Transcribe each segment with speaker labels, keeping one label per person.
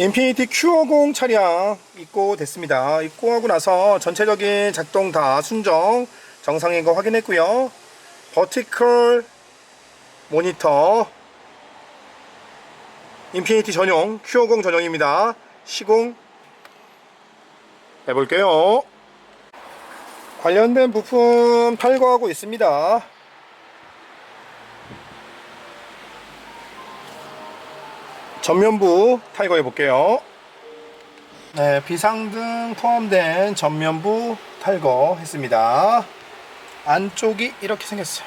Speaker 1: 인피니티 Q50 차량 입고 됐습니다. 입고하고 나서 전체적인 작동 다 순정 정상인 거 확인했고요. 버티컬 모니터 인피니티 전용 Q50 전용입니다. 시공 해볼게요. 관련된 부품 탈거하고 있습니다. 전면부 탈거해 볼게요. 네, 비상등 포함된 전면부 탈거 했습니다. 안쪽이 이렇게 생겼어요.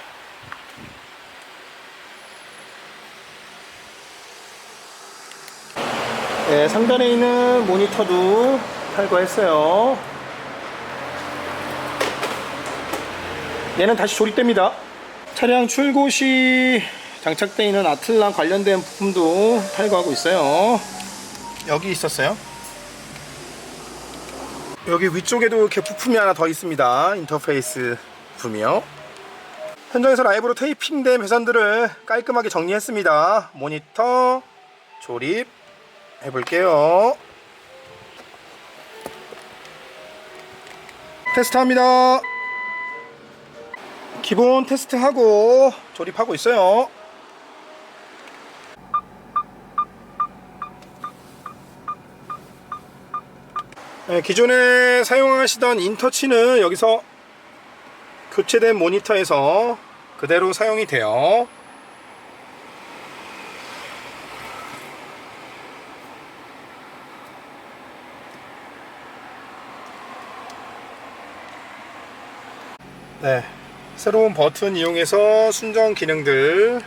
Speaker 1: 네, 상단에 있는 모니터도 탈거했어요. 얘는 다시 조립됩니다. 차량 출고 시 장착되어 있는 아틀란 관련된 부품도 탈거하고 있어요. 여기 있었어요. 여기 위쪽에도 이렇게 부품이 하나 더 있습니다. 인터페이스 부품이요. 현장에서 라이브로 테이핑된 배선들을 깔끔하게 정리했습니다. 모니터 조립 해볼게요. 테스트합니다. 기본 테스트하고 조립하고 있어요. 네, 기존에 사용하시던 인터치는 여기서 교체된 모니터에서 그대로 사용이 돼요. 네, 새로운 버튼 이용해서 순정 기능들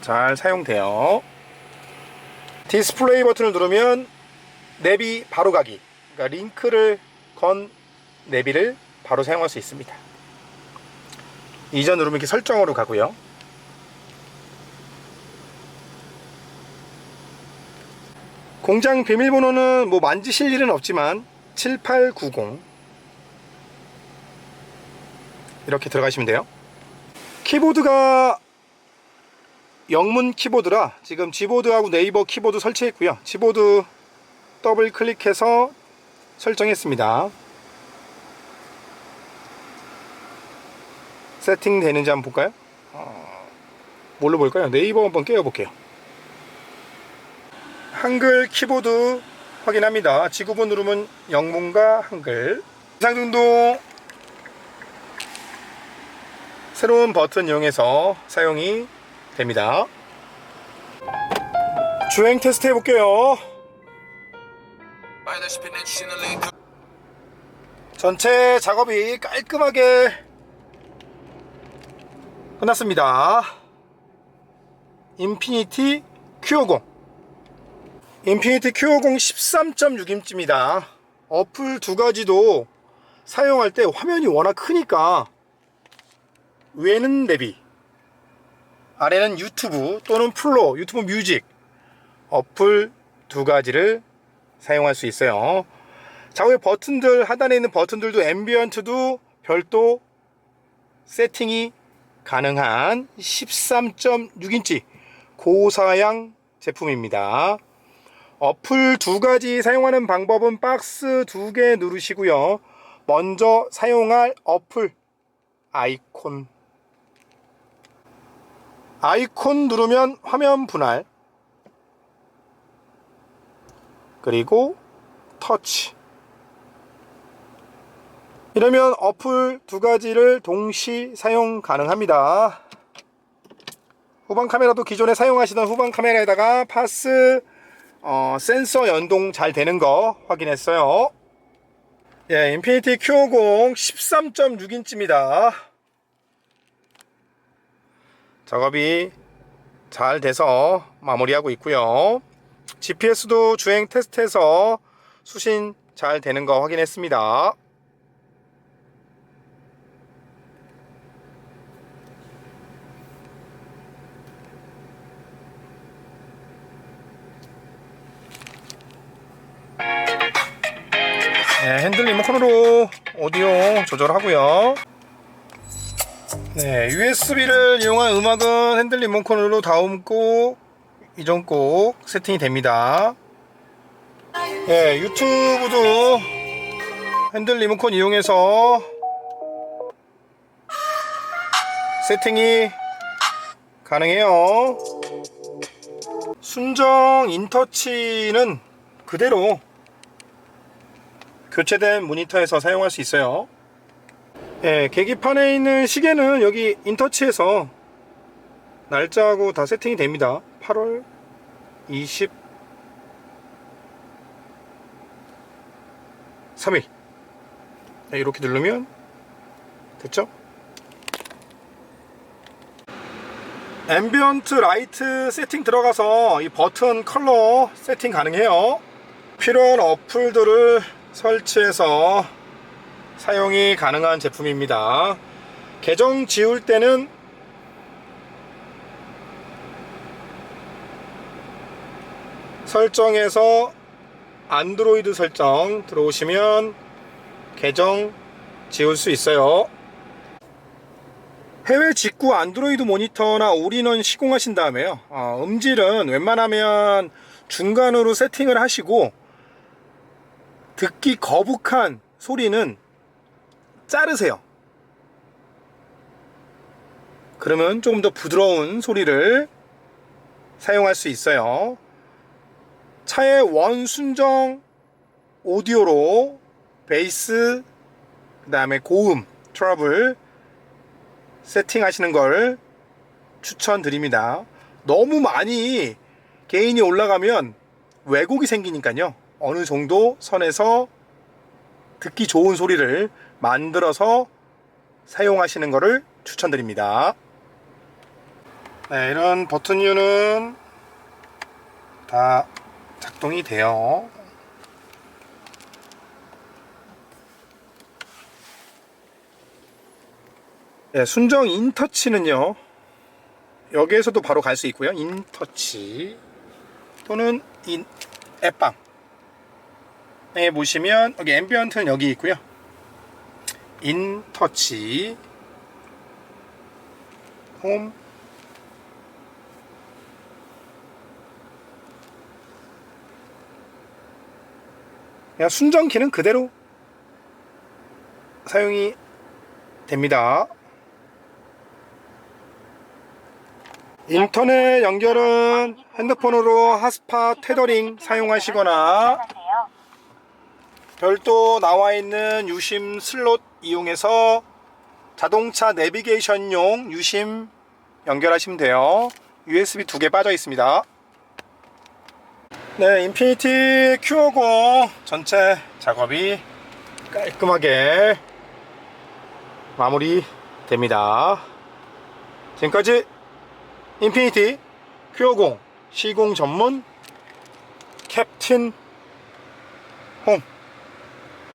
Speaker 1: 잘 사용돼요. 디스플레이 버튼을 누르면 내비 바로 가기. 그러니까 링크를 건 내비를 바로 사용할 수 있습니다. 이전 누르면 이렇게 설정으로 가고요. 공장 비밀번호는 뭐 만지실 일은 없지만 7890 이렇게 들어가시면 돼요. 키보드가 영문 키보드라 지금 지보드하고 네이버 키보드 설치했고요. 지보드 더블 클릭해서 설정했습니다. 세팅 되는지 한번 볼까요? 어, 뭘로 볼까요? 네이버 한번 깨워볼게요. 한글 키보드 확인합니다. 지구본 누르면 영문과 한글. 이상등도 새로운 버튼 이용해서 사용이 됩니다. 주행 테스트 해볼게요. 전체 작업이 깔끔하게 끝났습니다. 인피니티 Q50 인피니티 Q50 13.6인치입니다. 어플 두 가지도 사용할 때 화면이 워낙 크니까 위에는 내비 아래는 유튜브 또는 플로 유튜브 뮤직 어플 두 가지를 사용할 수 있어요. 좌우의 버튼들 하단에 있는 버튼들도 앰비언트도 별도 세팅이 가능한 13.6인치 고사양 제품입니다. 어플 두 가지 사용하는 방법은 박스 두 개 누르시고요. 먼저 사용할 어플 아이콘 아이콘 누르면 화면 분할 그리고 터치. 이러면 어플 두 가지를 동시 사용 가능합니다. 후방 카메라도 기존에 사용하시던 후방 카메라에다가 파스 어, 센서 연동 잘 되는 거 확인했어요. 예, 인피니티 Q50 13.6인치입니다. 작업이 잘 돼서 마무리하고 있고요 GPS도 주행 테스트해서 수신 잘 되는 거 확인했습니다. 네, 핸들 리모컨으로 오디오 조절하고요. 네, USB를 이용한 음악은 핸들 리모컨으로 다음고 이 정도 꼭 세팅이 됩니다. 예, 유튜브도 핸들 리모컨 이용해서 세팅이 가능해요. 순정 인터치는 그대로 교체된 모니터에서 사용할 수 있어요. 예, 계기판에 있는 시계는 여기 인터치에서 날짜하고 다 세팅이 됩니다. 8월 20 3일. 네, 이렇게 누르면 됐죠? 앰비언트 라이트 세팅 들어가서 이 버튼 컬러 세팅 가능해요. 필요한 어플들을 설치해서 사용이 가능한 제품입니다. 계정 지울 때는 설정에서 안드로이드 설정 들어오시면 계정 지울 수 있어요. 해외 직구 안드로이드 모니터나 올인원 시공하신 다음에요. 어, 음질은 웬만하면 중간으로 세팅을 하시고 듣기 거북한 소리는 자르세요. 그러면 조금 더 부드러운 소리를 사용할 수 있어요. 차의 원순정 오디오로 베이스 그 다음에 고음 트러블 세팅하시는 걸 추천드립니다. 너무 많이 개인이 올라가면 왜곡이 생기니까요. 어느 정도 선에서 듣기 좋은 소리를 만들어서 사용하시는 것을 추천드립니다. 네, 이런 버튼류는 다 작동이 돼요. 네, 순정 인터치는요. 여기에서도 바로 갈 수 있고요. 인터치 또는 인 앱방. 에 보시면 여기 앰비언트는 여기 있고요. 인터치 홈 그냥 순정키는 그대로 사용이 됩니다. 인터넷 연결은 핸드폰으로 핫스팟 테더링 사용하시거나 별도 나와 있는 유심 슬롯 이용해서 자동차 내비게이션용 유심 연결하시면 돼요. USB 두 개 빠져 있습니다. 네, 인피니티 Q50 전체 작업이 깔끔하게 마무리 됩니다. 지금까지 인피니티 Q50 시공 전문 캡틴 홈